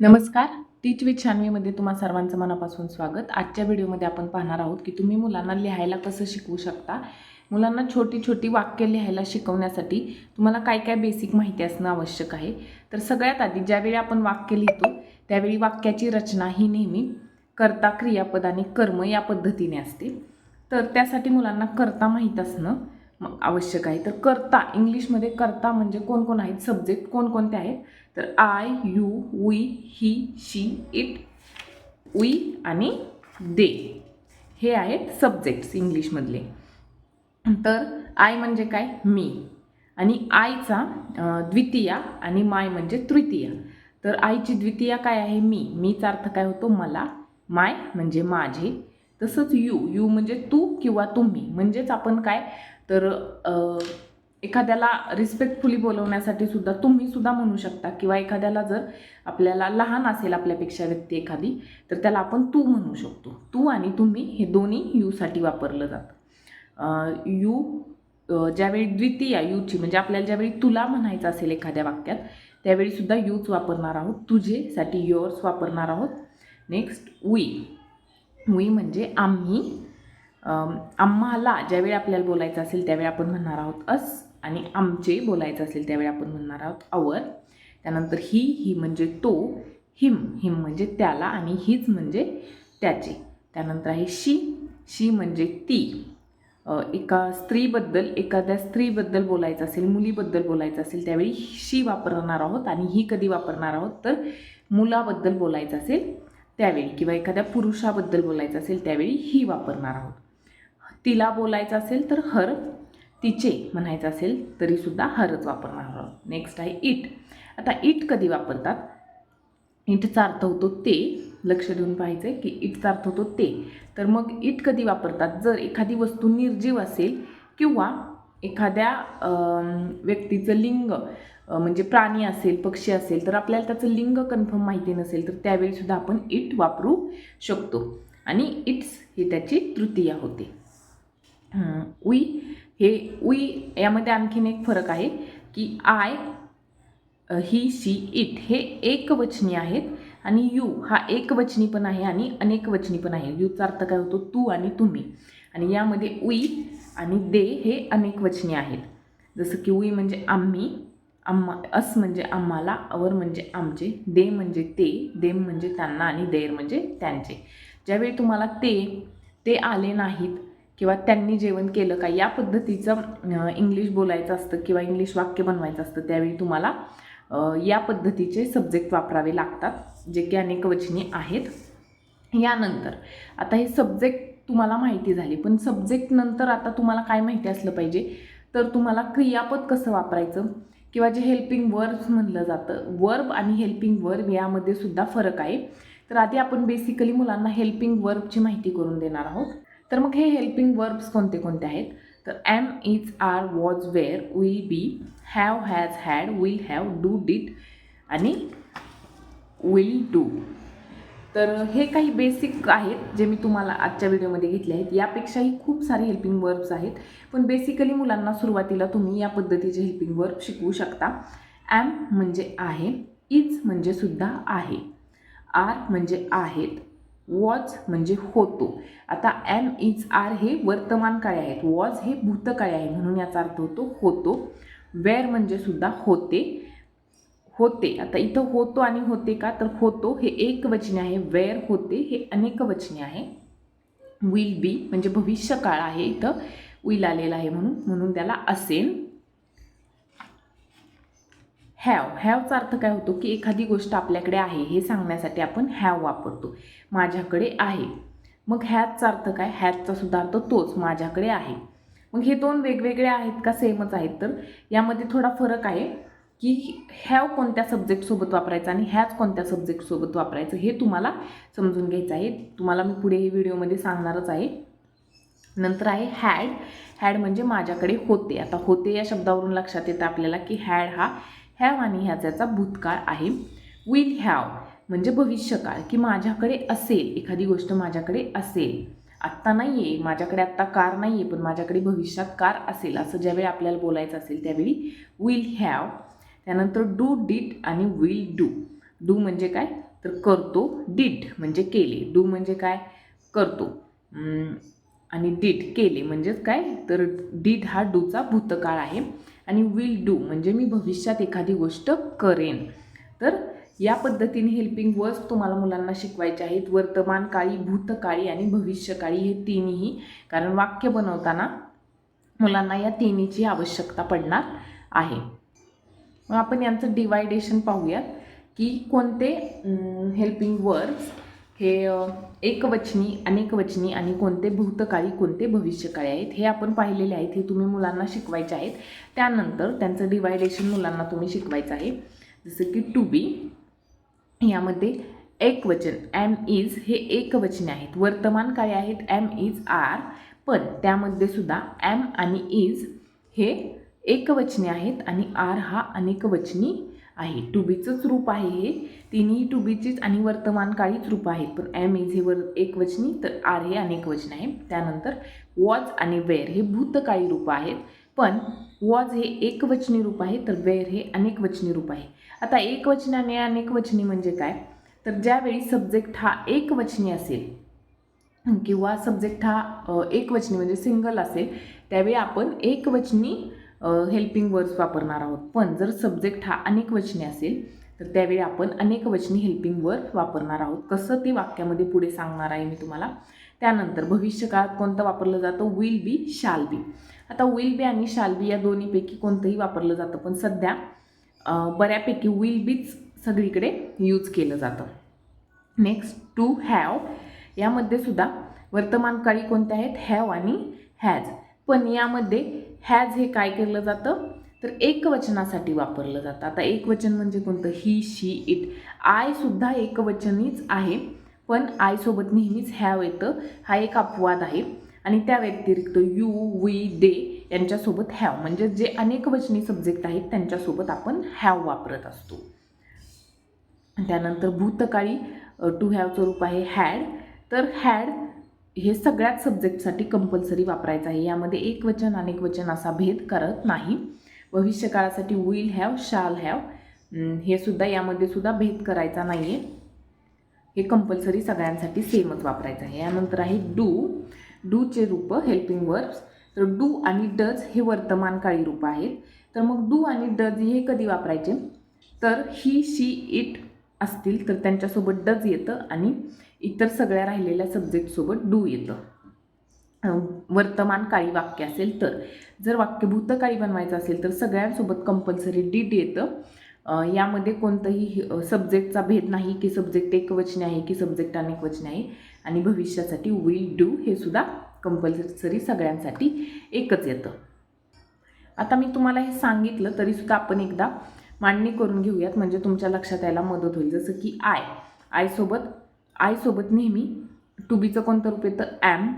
नमस्कार. टीच विथ छानवीमध्ये तुम्हा सर्वांचं मनापासून स्वागत. आजच्या व्हिडिओमध्ये आपण पाहणार आहोत की तुम्ही मुलांना लिहायला कसं शिकवू शकता? मुलांना छोटी छोटी वाक्य लिहायला शिकवण्यासाठी तुम्हाला काय काय बेसिक माहिती असणं आवश्यक आहे? तर सगळ्यात आधी ज्यावेळी आपण वाक्य लिहितो त्यावेळी वाक्याची रचना ही नेहमी कर्ता क्रियापद आणि कर्म या पद्धतीने असते. तर त्यासाठी मुलांना कर्ता माहीत असणं आवश्यक आहे. तर कर्ता इंग्लिशमध्ये कर्ता म्हणजे कोणकोण आहेत? सब्जेक्ट कोणकोणते आहेत? तर I you we he she it we आणि दे हे आहेत सब्जेक्ट्स इंग्लिशमधले तर आय म्हणजे काय? मी. आणि आयचा द्वितीया आणि माय म्हणजे तृतीया. तर आईची द्वितीया काय आहे? मी. मीचा अर्थ काय होतो? मला. माय म्हणजे माझे. तसंच यू यू म्हणजे तू किंवा तुम्ही. म्हणजेच आपण काय? तर एखाद्याला रिस्पेक्टफुली बोलवण्यासाठी सुद्धा तुम्ही सुद्धा म्हणू शकता किंवा एखाद्याला जर आपल्याला लहान असेल आपल्यापेक्षा व्यक्ती एखादी तर त्याला आपण तू म्हणू शकतो. तू आणि तुम्ही हे दोन्ही यूसाठी वापरलं जातं. यू ज्यावेळी द्वितीय यूची म्हणजे आपल्याला ज्यावेळी तुला म्हणायचं असेल एखाद्या वाक्यात त्यावेळी सुद्धा यूच वापरणार आहोत. तुझेसाठी युअर्स वापरणार आहोत. नेक्स्ट वी वी म्हणजे आम्ही. आम्हाला ज्यावेळी आपल्याला बोलायचं असेल त्यावेळी आपण म्हणणार आहोत अस. आणि आमचे बोलायचं असेल त्यावेळी आपण म्हणणार आहोत आवर त्यानंतर ही ही म्हणजे तो हिम हिम म्हणजे त्याला आणि हीच म्हणजे त्याचे. त्यानंतर आहे शी शी म्हणजे ती. एका स्त्रीबद्दल एखाद्या स्त्रीबद्दल बोलायचं असेल मुलीबद्दल बोलायचं असेल त्यावेळी शी वापरणार आहोत आणि ही कधी वापरणार आहोत? तर मुलाबद्दल बोलायचं असेल त्यावेळी किंवा एखाद्या पुरुषाबद्दल बोलायचं असेल त्यावेळी ही वापरणार आहोत. तिला बोलायचं असेल तर हर तिचे म्हणायचं असेल तरीसुद्धा हरच वापरणार आहोत. नेक्स्ट आहे इट आता इट कधी वापरतात? इटचा अर्थ होतो ते. लक्ष देऊन पाहायचं आहे की इटचा अर्थ होतो ते. तर मग इट कधी वापरतात? जर एखादी वस्तू निर्जीव असेल किंवा एखाद्या व्यक्तीचं लिंग म्हणजे प्राणी असेल पक्षी असेल तर आपल्याला त्याचं लिंग कन्फर्म माहिती नसेल तर त्यावेळीसुद्धा आपण इट वापरू शकतो. आणि इट्स ही त्याची तृतीया होते. उई हे उई यामध्ये आणखीन एक फरक आहे की आय ही शी इट हे एकवचनी आहेत आणि यू हा एकवचनी पण आहे आणि अनेकवचनी पण आहे. यूचा अर्थ काय होतो? तू आणि तुम्ही. आणि यामध्ये उई आणि दे हे अनेकवचनी आहेत. जसं की उई म्हणजे आम्ही आम्हा अस म्हणजे आम्हाला अवर म्हणजे आमचे दे म्हणजे ते देम म्हणजे त्यांना आणि देर म्हणजे त्यांचे. ज्यावेळी तुम्हाला ते ते आले नाहीत किंवा त्यांनी जेवण केलं का या पद्धतीचं इंग्लिश बोलायचं असतं किंवा इंग्लिश वाक्य बनवायचं असतं त्यावेळी तुम्हाला या पद्धतीचे सब्जेक्ट वापरावे लागतात जे की अनेक वचनी आहेत. यानंतर आता हे सब्जेक्ट तुम्हाला माहिती झाली पण सब्जेक्ट नंतर आता तुम्हाला काय माहिती असलं पाहिजे? तर तुम्हाला क्रियापद कसं वापरायचं? किंवा जे हेल्पिंग वर्ब्स म्हणलं जातं वर्ब आणि हेल्पिंग वर्ब यामध्ये सुद्धा फरक आहे. तर आधी आपण बेसिकली मुलांना हेल्पिंग वर्बची माहिती करून देणार आहोत. तर मग हे हेल्पिंग वर्ब्स कोणते कोणते आहेत? तर am is are was were will be have has had will have do did आणि विल डू तर हे काही बेसिक आहेत जे मी तुम्हाला आजच्या व्हिडिओमध्ये घेतले आहेत. यापेक्षाही खूप सारे हेल्पिंग वर्ब्स आहेत. पण बेसिकली मुलांना सुरुवातीला तुम्ही या पद्धतीचे हेल्पिंग वर्ब शिकवू शकता. ॲम म्हणजे आहे इज म्हणजे सुद्धा आहे. आर म्हणजे आहेत. वॉज म्हणजे होतो. आता एम इज आर हे वर्तमान काळे आहेत. वॉज हे भूतकाळे आहे म्हणून याचा अर्थ होतो होतो. वेअर म्हणजे सुद्धा होते. होते. आता इथं होतो आणि होते का? तर होतो हे एक वचने आहे. वेअर होते हे अनेक वचने आहे. विल बी म्हणजे भविष्यकाळ आहे इथं. विल आलेला आहे म्हणून म्हणून त्याला असेल. हॅव हॅवचा अर्थ काय होतो की एखादी गोष्ट आपल्याकडे आहे हे सांगण्यासाठी आपण हॅव वापरतो. माझ्याकडे आहे. मग हॅजचा अर्थ काय? हॅजचा सुद्धा अर्थ तोच माझ्याकडे आहे. मग हे दोन वेगवेगळे आहेत का? सेमच आहेत. तर यामध्ये थोडा फरक आहे की हॅव कोणत्या सब्जेक्टसोबत वापरायचं आणि हॅज कोणत्या सब्जेक्टसोबत वापरायचं हे तुम्हाला समजून घ्यायचं आहे. तुम्हाला मी पुढे हे व्हिडिओमध्ये सांगणारच आहे. नंतर आहे हॅड हॅड म्हणजे माझ्याकडे होते. आता होते या शब्दावरून लक्षात येतं आपल्याला की हॅड हा हॅव आणि ह्याचा भूतकाळ आहे. विल हॅव म्हणजे भविष्यकाळ की माझ्याकडे असेल एखादी गोष्ट माझ्याकडे असेल. आत्ता नाही आहे माझ्याकडे आत्ता कार नाही आहे पण माझ्याकडे भविष्यात कार असेल असं ज्यावेळी आपल्याला बोलायचं असेल त्यावेळी विल हॅव त्यानंतर डू डिट आणि विल डू डू म्हणजे काय? तर करतो डीड म्हणजे केले. डू म्हणजे काय? करतो. आणि डीड केले म्हणजेच काय? तर डीड हा डूचा भूतकाळ आहे. आणि विल डू म्हणजे मी भविष्यात एखादी गोष्ट करेन. तर या पद्धतीने हेल्पिंग वर्ड्स तुम्हाला मुलांना शिकवायचे आहेत. वर्तमानकाळी भूतकाळी आणि भविष्यकाळी हे तिन्ही कारण वाक्य बनवताना मुलांना या तिन्हीची आवश्यकता पडणार आहे. मग आपण यांचं डिवायडेशन पाहूयात की कोणते हेल्पिंग वर्ड्स हे एकवचनी अनेकवचनी आणि कोणते भूतकाळी कोणते भविष्यकाळी आहेत हे आपण पाहिलेले आहेत हे तुम्ही मुलांना शिकवायचे आहेत. त्यानंतर त्यांचं डिवायडेशन मुलांना तुम्ही शिकवायचं आहे. जसं की टू बी यामध्ये एकवचन एम इज हे एकवचने आहेत. वर्तमान काय आहेत एम इज आर पण त्यामध्ये सुद्धा एम आणि इज हे एकवचने आहेत आणि आर हा अनेकवचनी आहे. टू बीचंच रूप आहे हे. तिन्ही टू बीचीच आणि वर्तमानकाळीच रूप आहेत. पण एम इज हे वर एकवचनी तर आर हे अनेकवचन आहे. त्यानंतर वॉज आणि वेअर हे भूतकाळी रूप आहेत. पण वॉज हे एकवचनी रूप आहे तर वेअर हे अनेकवचनी रूप आहे. आता एकवचनाने अनेकवचनी म्हणजे काय? तर ज्यावेळी सब्जेक्ट हा एकवचनी असेल किंवा सब्जेक्ट हा एकवचनी म्हणजे सिंगल असेल त्यावेळी आपण एकवचनी हेल्पिंग वर्ड्स वापरणार आहोत. पण जर सब्जेक्ट हा अनेक वचनी असेल तर त्यावेळी आपण अनेक वचनी हेल्पिंग वर्ड वापरणार आहोत. कसं ते वाक्यामध्ये पुढे सांगणार आहे मी तुम्हाला. त्यानंतर भविष्यकाळात कोणतं वापरलं जातं? विल बी शाल बी आता विल बी आणि शाल बी या दोन्हीपैकी कोणतंही वापरलं जातं. पण सध्या बऱ्यापैकी विल बीच सगळीकडे यूज केलं जातं. नेक्स्ट टू हॅव यामध्ये सुद्धा वर्तमानकाळी कोणते आहेत? हॅव आणि हॅज पण यामध्ये हॅज हे काय केलं जातं? तर एकवचनासाठी वापरलं जातं. आता एकवचन म्हणजे कोणतं? ही शी इट. आय सुद्धा एकवचनीच आहे पण आयसोबत नेहमीच हॅव येतं. हा एक अपवाद आहे. आणि त्या व्यतिरिक्त यू वी दे यांच्यासोबत हॅव म्हणजे जे अनेकवचनी सब्जेक्ट आहेत त्यांच्यासोबत आपण हॅव वापरत असतो. त्यानंतर भूतकाळी टू हॅवचं रूप आहे हॅड तर हॅड हे सगळ्याच सब्जेक्टसाठी कंपल्सरी वापरायचं आहे. यामध्ये एक वचन अनेक वचन असा भेद करत नाही. भविष्यकाळासाठी विल हॅव शाल हॅव हे सुद्धा यामध्ये सुद्धा भेद करायचा नाही आहे हे कंपल्सरी सगळ्यांसाठी सेमच वापरायचं आहे. यानंतर आहे डू डूचे रूप हेल्पिंग वर्ब्स तर डू आणि डज हे वर्तमानकाळी रूप आहेत. तर मग डू आणि डज हे कधी वापरायचे? तर ही शी इट असतील तर त्यांच्यासोबत डज येतं आणि इतर सगळ्या राहिलेल्या सब्जेक्टसोबत डू येतं. वर्तमान काळी वाक्य असेल तर. जर वाक्य भूतकाळी बनवायचं असेल तर सगळ्यांसोबत कंपल्सरी डीट येतं. यामध्ये कोणतंही सब्जेक्टचा भेद नाही की सब्जेक्ट एकवचने आहे की सब्जेक्ट अनेकवचने आहे. आणि भविष्यासाठी विल डू हे सुद्धा कंपल्सरी सगळ्यांसाठी एकच येतं. आता मी तुम्हाला हे सांगितलं तरीसुद्धा आपण एकदा मांडणी करून घेऊयात. म्हणजे तुमच्या लक्षात यायला मदत होईल. जसं की आय आयसोबत आयसोबत नेहमी टू बीचं कोणतं रूप येतं? ॲम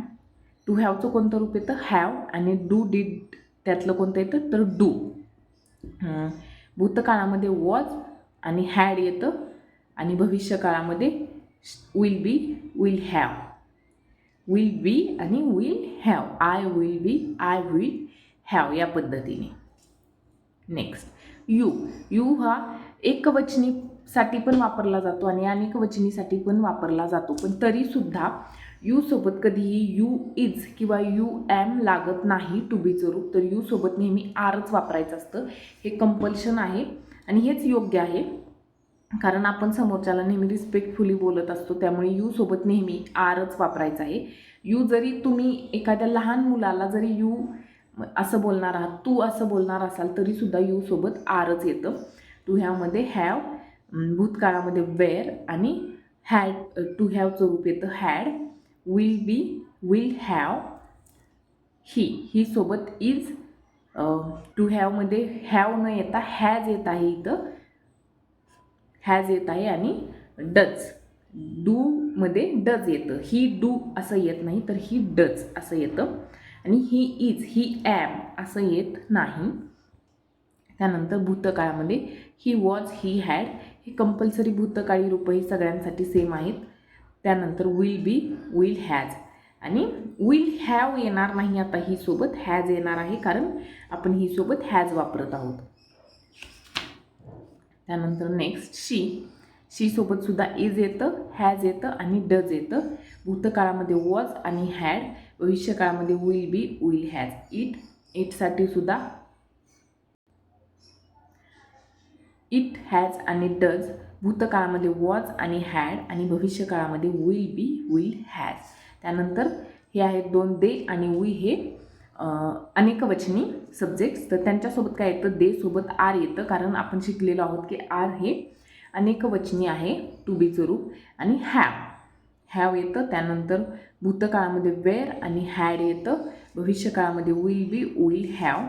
टू हॅवचं कोणतं रूप येतं? हॅव आणि डू डीड त्यातलं कोणतं येतं? तर डू भूतकाळामध्ये वॉज आणि हॅड येतं आणि भविष्यकाळामध्ये will be will have will be आणि will have I will be I will have या पद्धतीने. नेक्स्ट यू यू हा एकवचनी साठी पण वापरला जातो आणि अनेक वचनीसाठी पण वापरला जातो. पण तरीसुद्धा यू सोबत कधीही यू इज किंवा यू एम लागत नाही टू बीचं रूप तर यूसोबत नेहमी आरच वापरायचं असतं. हे कंपल्शन आहे आणि हेच योग्य आहे. कारण आपण समोरच्याला नेहमी रिस्पेक्टफुली बोलत असतो. त्यामुळे यूसोबत नेहमी आरच वापरायचं आहे. यू जरी तुम्ही एखाद्या लहान मुलाला जरी यू असं बोलणार आहात तू असं बोलणार असाल तरीसुद्धा यू सोबत आरच येतं. टू ह्यामध्ये हॅव भूतकाळामध्ये वेअर आणि हॅड टू हॅवचं रूप येतं had will be will have he he सोबत इज टू हॅवमध्ये हॅव न येता हॅज येत आहे इथं. हॅज येत आहे आणि डज डूमध्ये डज येतं. ही डू असं येत नाही तर ही डज असं येतं. आणि ही इज ही ॲम असं येत नाही. त्यानंतर भूतकाळामध्ये ही वॉज ही हॅड हे कंपल्सरी भूतकाळी रूपं ही सगळ्यांसाठी सेम आहेत. त्यानंतर विल बी विल हॅज आणि विल हॅव येणार नाही आता ही सोबत हॅज येणार आहे कारण आपण ही सोबत हॅज वापरत आहोत. त्यानंतर नेक्स्ट शी शी सोबत सुद्धा इज येतं हॅज येतं आणि डज येतं. भूतकाळामध्ये वॉज आणि had भविष्यकाळामध्ये will be will has it इटसाठी सुद्धा इट हॅज आणि डज भूतकाळामध्ये वॉज आणि हॅड आणि भविष्यकाळामध्ये विल बी विल हॅज त्यानंतर हे आहेत दोन दे आणि वी हे अनेक अनेकवचनी सब्जेक्ट्स तर त्यांच्यासोबत काय येतं? दे सोबत आर येतं. कारण आपण शिकलेलो आहोत की आर हे अनेकवचनी आहे टू बीचं रूप. आणि हॅव हॅव येतं. त्यानंतर भूतकाळामध्ये वेअर आणि हॅड येतं. भविष्यकाळामध्ये विल बी विल हॅव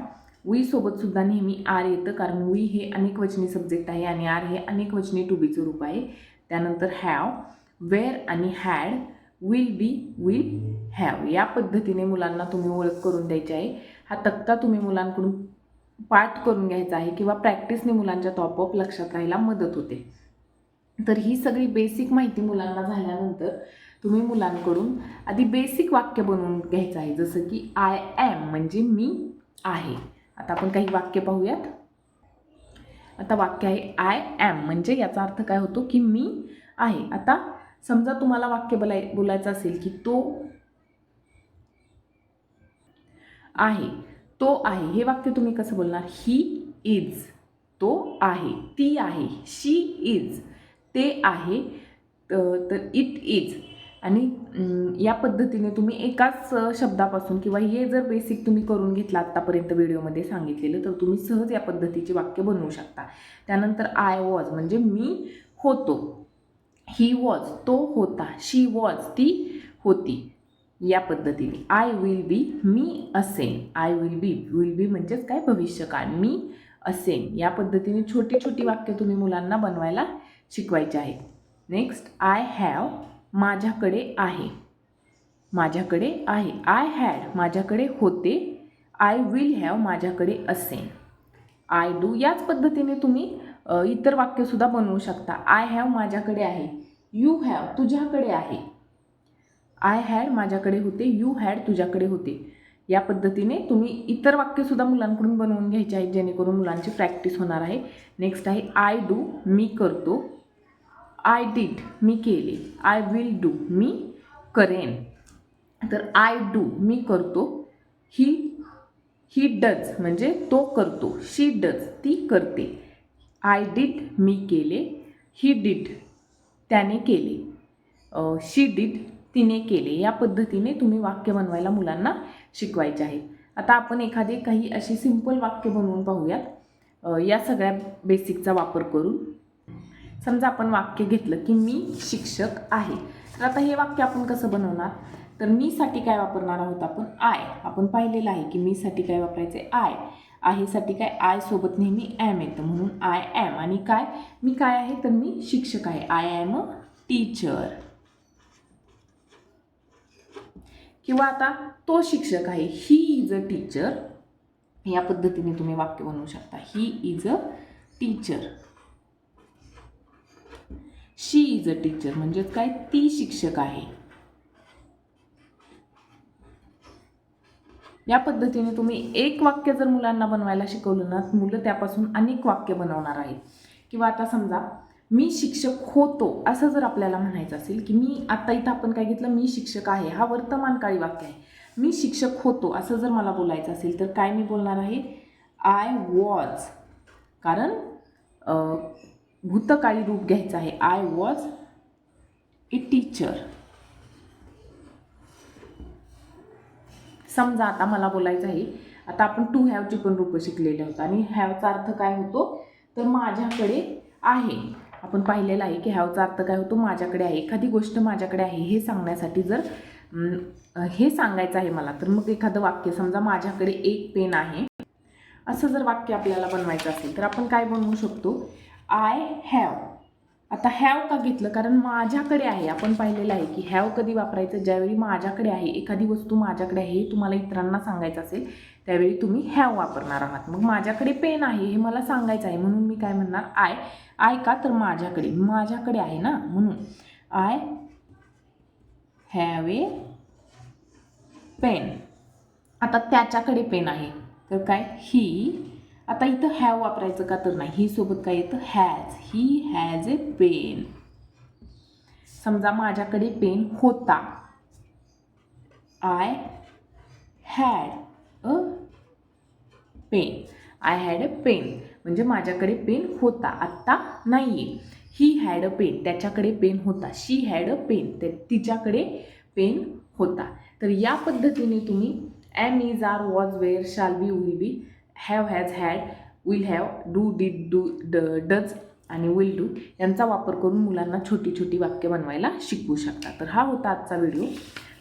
सुद्धा नेहमी आर येतं कारण वी हे अनेकवचनी सब्जेक्ट आहे आणि आर हे अनेकवचनी टू बीचं रूप आहे. त्यानंतर हॅव वेअर आणि had will be will have या पद्धतीने मुलांना तुम्ही ओळख करून द्यायची आहे. हा तक्ता तुम्ही मुलांकडून पाठ करून घ्यायचा आहे किंवा प्रॅक्टिसने मुलांच्या टॉपअप लक्षात राहायला मदत होते. तर ही सगळी बेसिक माहिती मुलांना झाल्यानंतर तुम्ही मुलांकडून आधी बेसिक वाक्य बनवून घ्यायचं आहे. जसं की आय ॲम म्हणजे मी आहे. आता आपण काही वाक्य पाहूयात. आता वाक्य आहे आय ॲम म्हणजे याचा अर्थ काय होतो की मी आहे. आता समजा तुम्हाला वाक्य बोलाय बोलायचं असेल की तो आहे तो आहे. हे वाक्य तुम्ही कसं बोलणार? ही इज तो आहे ती आहे शी इज ते आहे त- तर इट इज आणि या पद्धतीने तुम्ही एकाच शब्दापासून किंवा हे जर बेसिक तुम्ही करून घेतलं आत्तापर्यंत व्हिडिओमध्ये सांगितलेलं तर तुम्ही सहज या पद्धतीचे वाक्य बनवू शकता. त्यानंतर आय वॉज म्हणजे मी होतो. ही वॉज तो होता. शी वॉज ती होती. या पद्धतीने. आय विल बी मी असेन. I will be will be म्हणजेच काय? भविष्यकाळ. मी असेन. या पद्धतीने छोटी छोटी वाक्य तुम्ही मुलांना बनवायला शिकवायचे आहेत नेक्स्ट आय हॅव माझ्याकडे आहे. माझ्याकडे आहे. आय हॅड माझ्याकडे होते. आय विल हॅव माझ्याकडे असेन. आय डू याच पद्धतीने तुम्ही इतर वाक्यसुद्धा बनवू शकता. आय हॅव माझ्याकडे आहे. यू हॅव तुझ्याकडे आहे. आय हॅड माझ्याकडे होते. यू हॅड तुझ्याकडे होते. या पद्धतीने तुम्ही इतर वाक्यसुद्धा मुलांकडून बनवून घ्यायचे आहेत जेणेकरून मुलांची प्रॅक्टिस होणार आहे. नेक्स्ट आहे आय डू मी करतो. आय डीड मी केले. आय विल डू मी करेन. तर आय डू मी करतो. ही ही डज म्हणजे तो करतो. शी डज ती करते. आय डीड मी केले. ही डीड त्याने केले. शी डीड तिने केले. या पद्धतीने तुम्ही वाक्य बनवायला मुलांना शिकवायचे आहे. आता आपण एखादे काही अशी सिंपल वाक्य बनवून पाहूयात. या सगळ्या बेसिकचा वापर करून. समजा आपण वाक्य घेतलं की मी शिक्षक आहे. तर आता हे वाक्य आपण कसं बनवणार? तर मीसाठी काय वापरणार आहोत आपण? आय आपण पाहिलेलं आहे की मीसाठी काय वापरायचं आहे आय आहेसाठी काय? आय सोबत नेहमी ॲम येतं म्हणून आय ॲम आणि काय? मी काय आहे? तर मी शिक्षक आहे. आय ॲम अ टीचर किंवा आता तो शिक्षक आहे. ही इज अ टीचर या पद्धतीने तुम्ही वाक्य बनवू शकता. He is a teacher she is a teacher म्हणजेच काय? ती शिक्षक आहे. या पद्धतीने तुम्ही एक वाक्य जर मुलांना बनवायला शिकवलं ना मुलं त्यापासून अनेक वाक्य बनवणार आहेत. किंवा आता समजा मी शिक्षक होतो असं जर आपल्याला म्हणायचं असेल की मी आत्ता इथं आपण काय घेतलं मी शिक्षक आहे हा वर्तमानकाळी वाक्य आहे. मी शिक्षक होतो असं जर मला बोलायचं असेल तर काय मी बोलणार आहे? आय वॉज कारण भूतकाळी रूप घ्यायचं आहे. आय वॉज ए टीचर समजा आता मला बोलायचं आहे. आता आपण टू हॅवची पण रूपं शिकलेले होतं आणि हॅवचा अर्थ काय होतो? तर माझ्याकडे आहे. आपण पाहिलेलं आहे की हॅवचा अर्थ काय होतो? माझ्याकडे आहे. एखादी गोष्ट माझ्याकडे आहे. हे सांगण्यासाठी जर हे सांगायचं आहे मला तर मग एखादं वाक्य समजा माझ्याकडे एक पेन आहे. असं जर वाक्य आपल्याला बनवायचं असेल तर आपण काय बनवू शकतो? आय हॅव आता हॅव का घेतलं? कारण माझ्याकडे आहे. आपण पाहिलेलं आहे की हॅव कधी वापरायचं? ज्यावेळी माझ्याकडे आहे एखादी वस्तू माझ्याकडे आहे हे तुम्हाला इतरांना सांगायचं असेल त्यावेळी तुम्ही हॅव वापरणार आहात. मग माझ्याकडे पेन आहे हे मला सांगायचं आहे. म्हणून मी काय म्हणणार? आय आय का? तर माझ्याकडे. माझ्याकडे आहे ना? म्हणून आय हॅव ए पेन आता त्याच्याकडे पेन आहे. तर काय? ही आता इथं हॅव वापरायचं का तर नाही. ही सोबत काय येतं? Has he has a pen समजा माझ्याकडे पेन होता. I had a pen I had a pen म्हणजे माझ्याकडे पेन होता. आत्ता नाही आहे ही हॅड अ पेन त्याच्याकडे पेन होता. शी हॅड अ पेन ते तिच्याकडे पेन होता. तर या पद्धतीने तुम्ही am is are was were shall be will be have has had will have do did do ड डज आणि विल डू यांचा वापर करून मुलांना छोटी छोटी वाक्य बनवायला शिकवू शकता. तर हा होता आजचा व्हिडिओ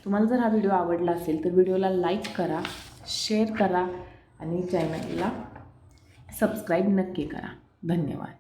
तुम्हाला जर हा व्हिडिओ आवडला असेल तर व्हिडिओला लाईक करा शेअर करा आणि चॅनलला सबस्क्राईब नक्की करा. धन्यवाद.